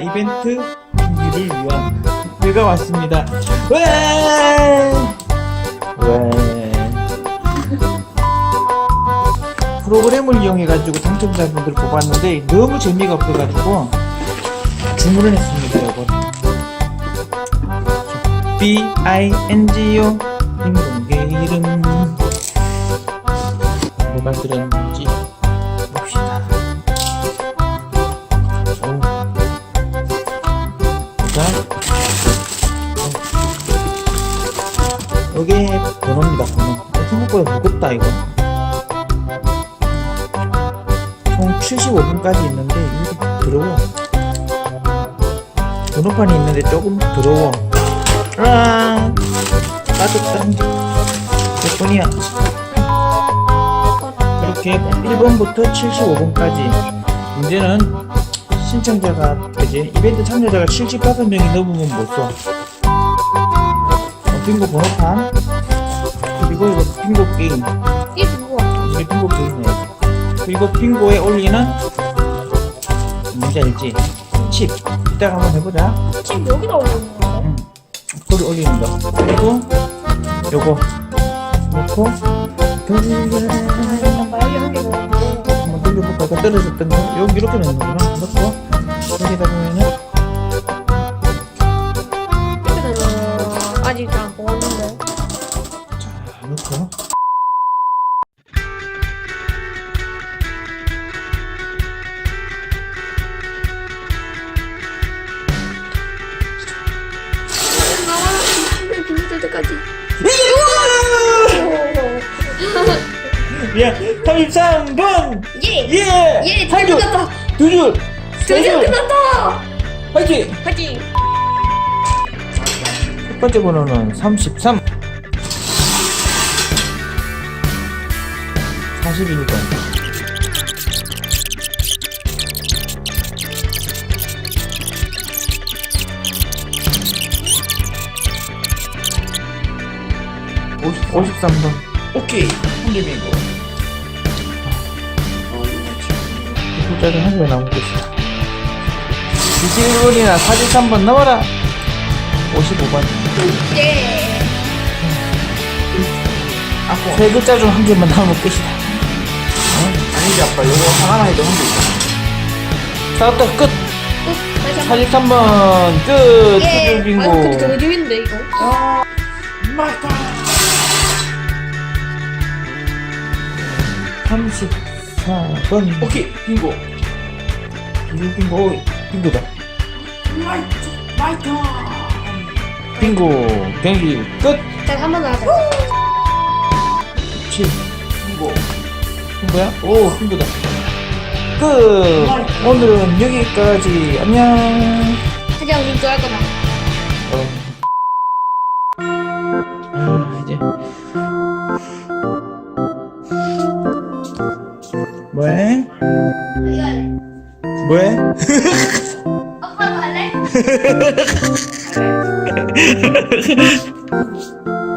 이벤트 준비를 위한 내가 왔습니다. 왜? 왜? 프로그램을 이용해가지고 당첨자분들 뽑았는데 너무 재미가 없어가지고 주문을 했습니다, 여러분. B I N G O 빈공개 이름 뭐가 들었는지 여기 번호입니다, 번호. 생각보다 무겁다, 이거. 총 75분까지 있는데, 이게 더러워. 번호판이 있는데 조금 더러워. 아, 따뜻한. 몇 번이야? 이렇게 1번부터 75번까지. 문제는 신청자가 그지 이벤트 참여자가 75명이 넘으면 못 써. 어, 빙고 번호판 그리고 이거 빙고 게임 이게 누구야? 이게 빙고 게임이에요. 그리고 빙고에 올리는 뭔지 알지? 칩 이따가 한번 해보자. 지금 여기다 거야? 응. 거기 올리는 거 그리고 요거 넣고 잠깐만 여기 한개 넣고 한번 돌려볼까? 아까 떨어졌던 거 여기 이렇게 넣는 거구나. 넣고 여기다 보면은 때까지 야, 33번! 예! 예! 예! 한잘 줄! 끝났다! 두 줄! 세 드디어 줄! 끝났다! 화이팅! 화이팅! 첫 번째 번호는 33. 41번. 오십- 53번. 오케이. 한개 빙고. 숫자를 한개 남고 있어. 21번이나 43번 넘어라. 55번. 예! 아빠. 세 글자 중 한 개만 남으면 끝이다. 어? 아니지, 아빠. 요거 하나만 해도 한개 있어. 자, 또 끝! 끝! 다시 한 번. 43번 끝! 예! 빙고. 아이고 근데 되게 재밌는데 이거 맞다. 34번. 오케이, 빙고. 빙고, 빙고. 오, 빙고다. 빙고. 경기 끝! 자 한번 더 하자 7. 빙고. 빙고야? 오, 빙고다. 끝! 오늘은 여기까지. 안녕. 하지만 우리 좋아할 거다 어. 아, 이제. 뭐해? 뭐해? 할래?